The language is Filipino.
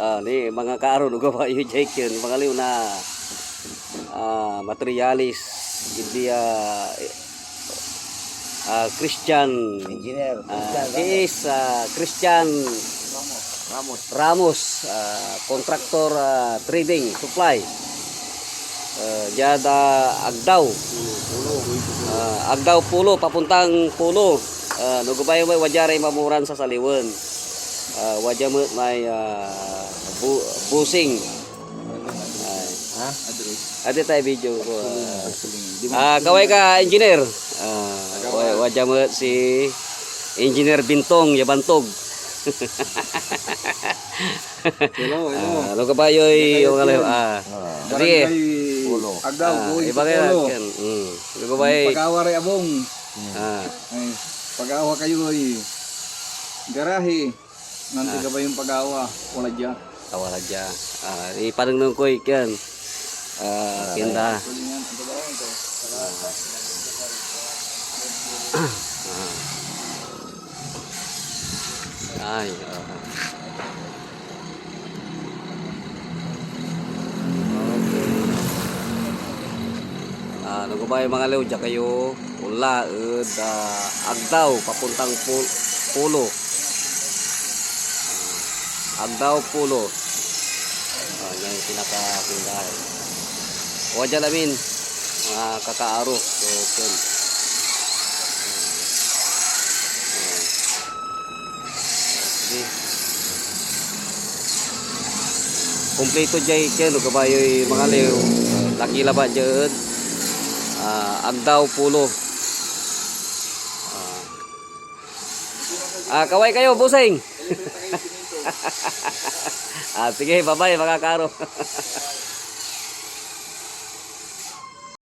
Ah, ni mga kaaro dugo pa yung Jake yun. Mga liw na ah, materialis hindi ah, ah, Christian Engineer. Ah, he is ah, Christian Ramos. Ramos, ah, contractor ah, trading supply. Ah, Agdaw. Ah, Agdaw Pulo, papuntang Pulo. Uh, Nugubay may wajaray mamuran sa saliwan. Uh, wajamot may ah, bu busing. Ha? Ate tayo video ko. Ah, kaway ka engineer. Ah, uh, wajamot si Engineer Bintong Yabantog. Hello, hello. Ah, ka ba yoy yung ano ah. Sige. Ah, buhay iba kaya kan. Mm. Ano ka ba yoy? Pag-awa rin abong. Ah, Ay, pag-awa kayo ay garahe. Nanti ka ba yung pag-awa? Wala dyan. tawala dya. Ah, ipanang nung koy kan. Ah, kinda. Ay, ah. Ah, ano ba yung mga lew dyan kayo? Ula, ud, ah, agdaw, papuntang pul pulo. Agdaw, pulo. Ah, yan yung pinaka-pindahan. O dyan namin, mga kakaaro. So, yun. Ah. Sige. Kompleto dyan dyan, kabayo yung mga lew. Laki laban dyan. Ah, agdaw, pulo. Ah. Ah, kaway kayo, busing. Ah, sige, bye-bye mga karo.